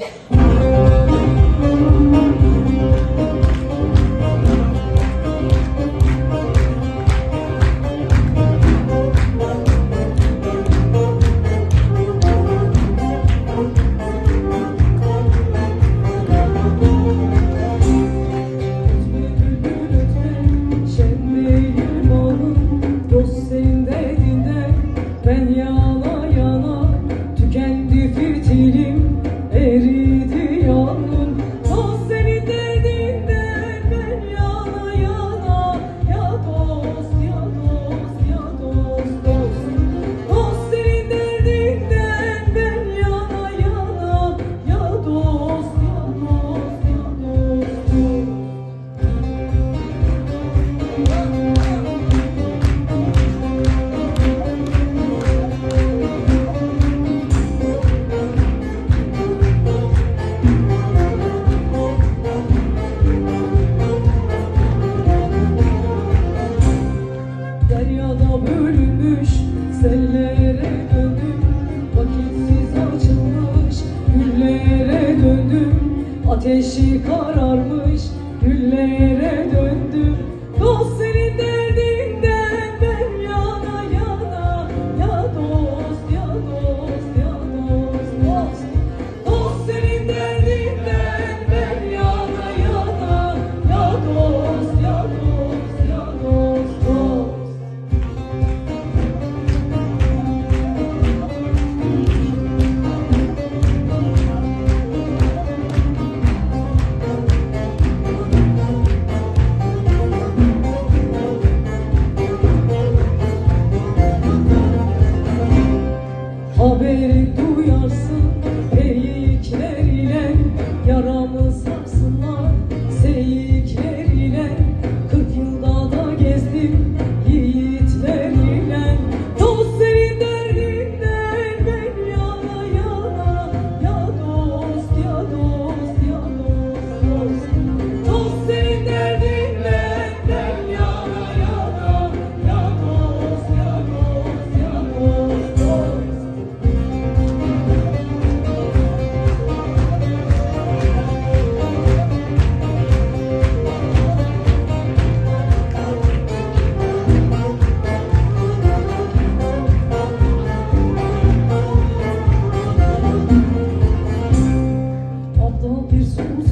Yeah. Güllere döndüm Vakitsiz açılmış. Güllere döndüm Ateşi kararmış. Güllere döndüm Jesus.